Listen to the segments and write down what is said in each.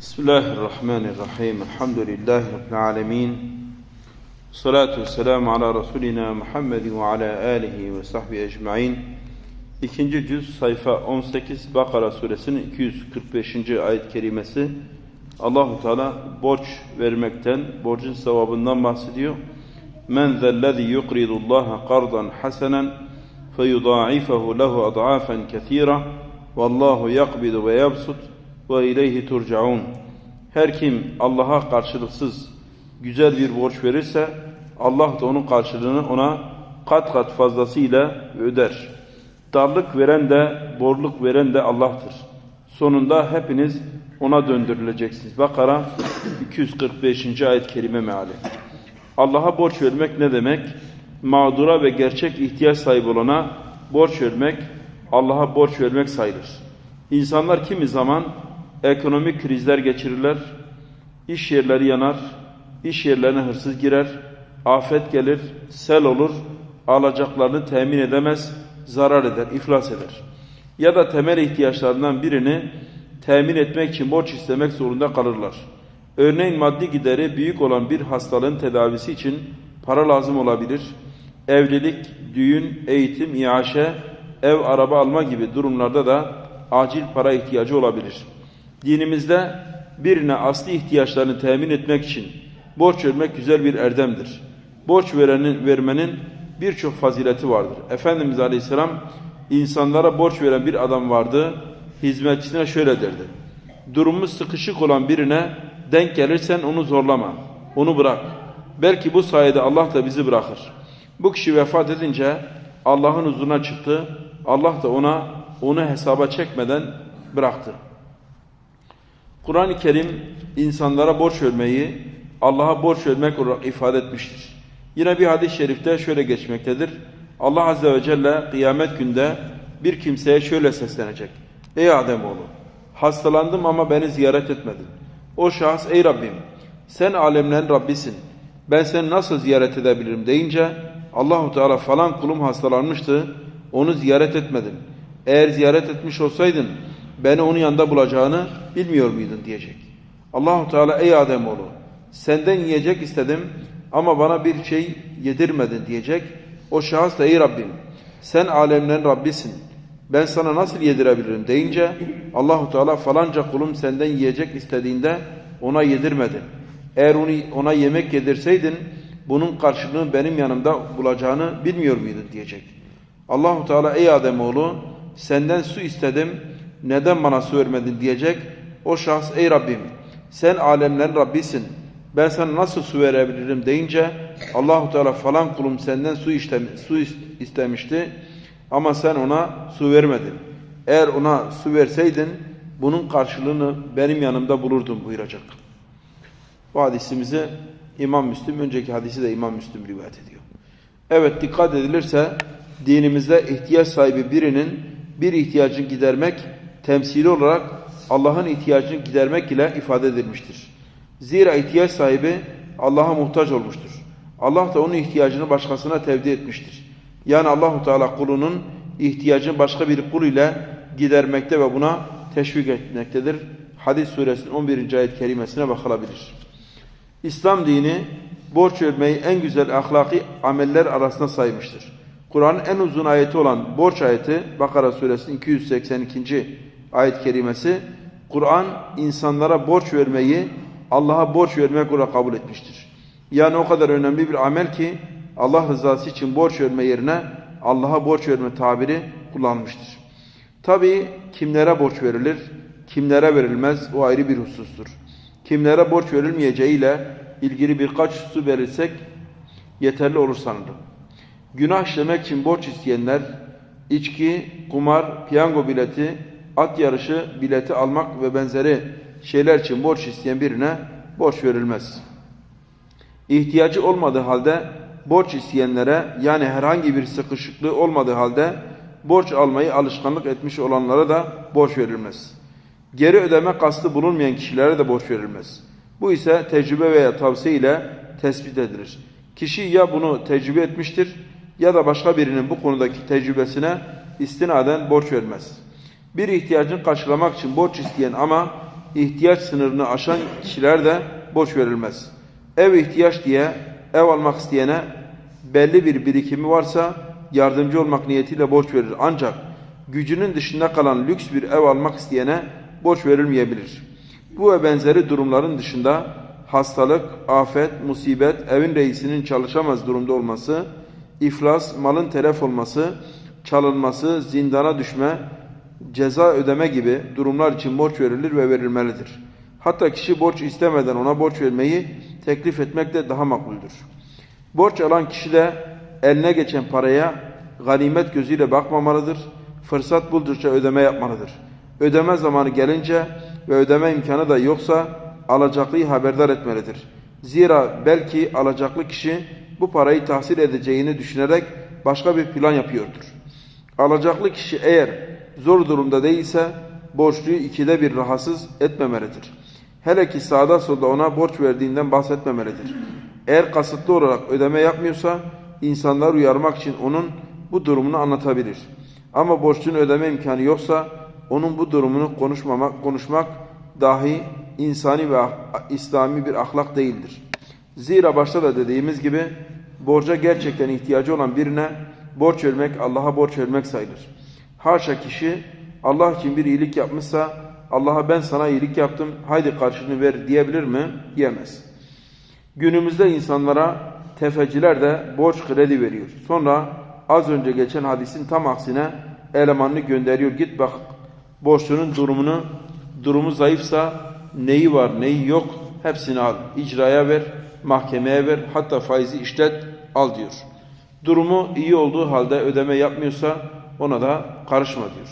Bismillahirrahmanirrahim. Elhamdülillahi Rabbil alemin. Salatu selamu ala Resulina Muhammedin ve ala alihi ve sahbihi ecmain. İkinci cüz sayfa 18 Bakara suresinin 245. ayet kerimesi Allahu Teala borç vermekten, borcun sevabından bahsediyor. Men zellezî yukridullâhe kardan hasenen feyudâifehu lehu ad'afen kethîra vallahu yakbidu ve yabsut ve ileyhi turcaun. Her kim Allah'a karşılıksız güzel bir borç verirse Allah da onun karşılığını ona kat kat fazlasıyla öder. Darlık veren de borluk veren de Allah'tır. Sonunda hepiniz ona döndürüleceksiniz. Bakara 245. ayet kerime meali. Allah'a borç vermek ne demek? Mağdura ve gerçek ihtiyaç sahibi olana borç vermek, Allah'a borç vermek sayılır. İnsanlar kimi zaman ekonomik krizler geçirirler, iş yerleri yanar, iş yerlerine hırsız girer, afet gelir, sel olur, alacaklarını temin edemez, zarar eder, iflas eder. Ya da temel ihtiyaçlarından birini temin etmek için borç istemek zorunda kalırlar. Örneğin maddi gideri büyük olan bir hastalığın tedavisi için para lazım olabilir. Evlilik, düğün, eğitim, iaşe, ev, araba alma gibi durumlarda da acil para ihtiyacı olabilir. Dinimizde birine asli ihtiyaçlarını temin etmek için borç vermek güzel bir erdemdir. Borç verenin, vermenin birçok fazileti vardır. Efendimiz Aleyhisselam insanlara borç veren bir adam vardı. Hizmetçisine şöyle derdi. Durumu sıkışık olan birine denk gelirsen onu zorlama. Onu bırak. Belki bu sayede Allah da bizi bırakır. Bu kişi vefat edince Allah'ın huzuruna çıktı. Allah da ona onu hesaba çekmeden bıraktı. Kur'an-ı Kerim insanlara borç vermeyi Allah'a borç vermek olarak ifade etmiştir. Yine bir hadis-i şerifte şöyle geçmektedir. Allah Azze ve Celle kıyamet günde bir kimseye şöyle seslenecek. Ey Ademoğlu hastalandım ama beni ziyaret etmedin. O şahıs ey Rabbim sen alemlerin Rabbisin. Ben seni nasıl ziyaret edebilirim deyince Allahu Teala falan kulum hastalanmıştı. Onu ziyaret etmedin. Eğer ziyaret etmiş olsaydın beni onun yanında bulacağını bilmiyor muydun diyecek. Allahu Teala ey Ademoğlu senden yiyecek istedim ama bana bir şey yedirmedin diyecek. O şahıs da ey Rabbim sen alemlerin Rabbisin. Ben sana nasıl yedirebilirim deyince Allahu Teala falanca kulum senden yiyecek istediğinde ona yedirmedin. Eğer onu ona yemek yedirseydin bunun karşılığını benim yanımda bulacağını bilmiyor muydun diyecek. Allahu Teala ey Ademoğlu senden su istedim neden bana su vermedin diyecek. O şahıs ey Rabbim sen alemlerin Rabbisin. Ben sana nasıl su verebilirim deyince Allahu Teala falan kulum senden su, işte, su istemişti ama sen ona su vermedin. Eğer ona su verseydin bunun karşılığını benim yanımda bulurdun buyuracak. Bu hadisimizi İmam Müslim, önceki hadisi de İmam Müslim rivayet ediyor. Evet dikkat edilirse dinimizde ihtiyaç sahibi birinin bir ihtiyacını gidermek temsili olarak Allah'ın ihtiyacını gidermek ile ifade edilmiştir. Zira ihtiyaç sahibi Allah'a muhtaç olmuştur. Allah da onun ihtiyacını başkasına tevdi etmiştir. Yani Allahu Teala kulunun ihtiyacını başka bir kul ile gidermekte ve buna teşvik etmektedir. Hadis suresinin 11. ayet kerimesine bakılabilir. İslam dini borç vermeyi en güzel ahlaki ameller arasında saymıştır. Kur'an'ın en uzun ayeti olan borç ayeti Bakara suresinin 282. ayet kerimesi Kur'an insanlara borç vermeyi Allah'a borç vermek olarak kabul etmiştir. Yani o kadar önemli bir amel ki Allah rızası için borç verme yerine Allah'a borç verme tabiri kullanmıştır. Tabi kimlere borç verilir, kimlere verilmez o ayrı bir husustur. Kimlere borç verilmeyeceğiyle ilgili birkaç husus verirsek yeterli olur sanırım. Günah işlemek için borç isteyenler içki, kumar, piyango bileti, at yarışı bileti almak ve benzeri şeyler için borç isteyen birine borç verilmez. İhtiyacı olmadığı halde borç isteyenlere yani herhangi bir sıkışıklığı olmadığı halde borç almayı alışkanlık etmiş olanlara da borç verilmez. Geri ödeme kastı bulunmayan kişilere de borç verilmez. Bu ise tecrübe veya tavsiye ile tespit edilir. Kişi ya bunu tecrübe etmiştir ya da başka birinin bu konudaki tecrübesine istinaden borç vermez. Bir ihtiyacını karşılamak için borç isteyen ama ihtiyaç sınırını aşan kişiler de borç verilmez. Ev ihtiyaç diye ev almak isteyene belli bir birikimi varsa yardımcı olmak niyetiyle borç verir. Ancak gücünün dışında kalan lüks bir ev almak isteyene borç verilmeyebilir. Bu ve benzeri durumların dışında hastalık, afet, musibet, evin reisinin çalışamaz durumda olması, iflas, malın telef olması, çalınması, zindana düşme, ceza ödeme gibi durumlar için borç verilir ve verilmelidir. Hatta kişi borç istemeden ona borç vermeyi teklif etmek de daha makbuldür. Borç alan kişi de eline geçen paraya ganimet gözüyle bakmamalıdır. Fırsat buldukça ödeme yapmalıdır. Ödeme zamanı gelince ve ödeme imkanı da yoksa alacaklıyı haberdar etmelidir. Zira belki alacaklı kişi bu parayı tahsil edeceğini düşünerek başka bir plan yapıyordur. Alacaklı kişi eğer zor durumda değilse borçluyu ikide bir rahatsız etmemelidir. Hele ki sağda solda ona borç verdiğinden bahsetmemelidir. Eğer kasıtlı olarak ödeme yapmıyorsa insanları uyarmak için onun bu durumunu anlatabilir. Ama borçlunun ödeme imkanı yoksa onun bu durumunu konuşmamak, konuşmak dahi insani ve İslami bir ahlak değildir. Zira başta da dediğimiz gibi borca gerçekten ihtiyacı olan birine borç vermek Allah'a borç vermek sayılır. Haşa kişi Allah için bir iyilik yapmışsa Allah'a ben sana iyilik yaptım haydi karşılığını ver diyebilir mi? Diyemez. Günümüzde insanlara tefeciler de borç kredi veriyor. Sonra az önce geçen hadisin tam aksine elemanını gönderiyor. Git bak borçlunun durumunu durumu zayıfsa neyi var neyi yok hepsini al. İcraya ver, mahkemeye ver hatta faizi işlet al diyor. Durumu iyi olduğu halde ödeme yapmıyorsa ona da karışma diyor.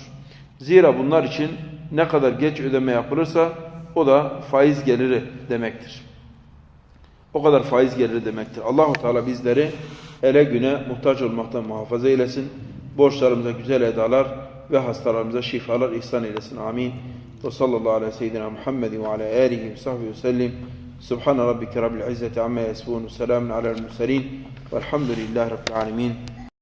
Zira bunlar için ne kadar geç ödeme yapılırsa o da faiz geliri demektir. O kadar faiz geliri demektir. Allahu Teala bizleri ele güne muhtaç olmaktan muhafaza eylesin. Borçlarımıza güzel edalar ve hastalarımıza şifalar ihsan eylesin. Amin. Ve sallallahu aleyhi ve seyyidina Muhammedin ve ala alihi ve sahbihi ve sellim. Subhane rabbike rabbil izzeti amma yasifun. Selamun alel murselin. Velhamdülillahi rabbil alemin.